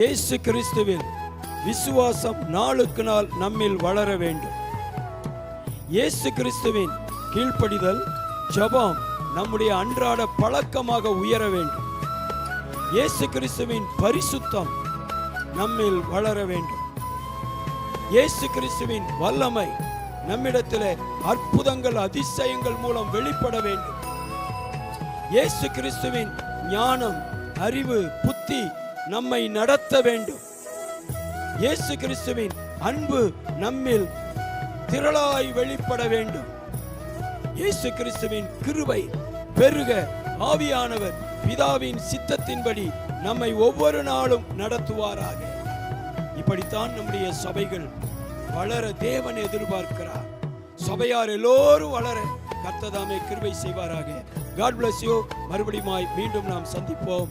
இயேசு கிறிஸ்துவில் விசுவாசம் நாளுக்கு நாள் நம்மில் வளர வேண்டும். இயேசு கிறிஸ்துவின் கீழ்ப்படிதல் ஜபம் நம்முடைய அன்றாட பழக்கமாக உயர வேண்டும். இயேசு கிறிஸ்துவின் பரிசுத்தம் நம்மில் வளர வேண்டும். இயேசு கிறிஸ்துவின் வல்லமை நம்மிடத்திலே அற்புதங்கள் அதிசயங்கள் மூலம் வெளிப்பட வேண்டும். இயேசு கிறிஸ்துவின் ஞானம் அறிவு புத்தி நம்மை நடத்த வேண்டும். இயேசு கிறிஸ்துவின் அன்பு நம்மில் திரளாய் வெளிப்பட வேண்டும். இயேசு கிறிஸ்துவின் கிருபை பெருக. ஆவியானவர் பிதாவின் சித்தத்தின்படி நம்மை ஒவ்வொரு நாளும் நடத்துவாராக. இப்படித்தான் நம்முடைய சபைகள் வளர தேவன் எதிர்பார்க்கிறார். சபையார் எல்லோரும் வளர கர்த்ததாமே கிருபை செய்வாராக. காட் பிளஸ் யூ மறுபடியும் மீண்டும் நாம் சந்திப்போம்.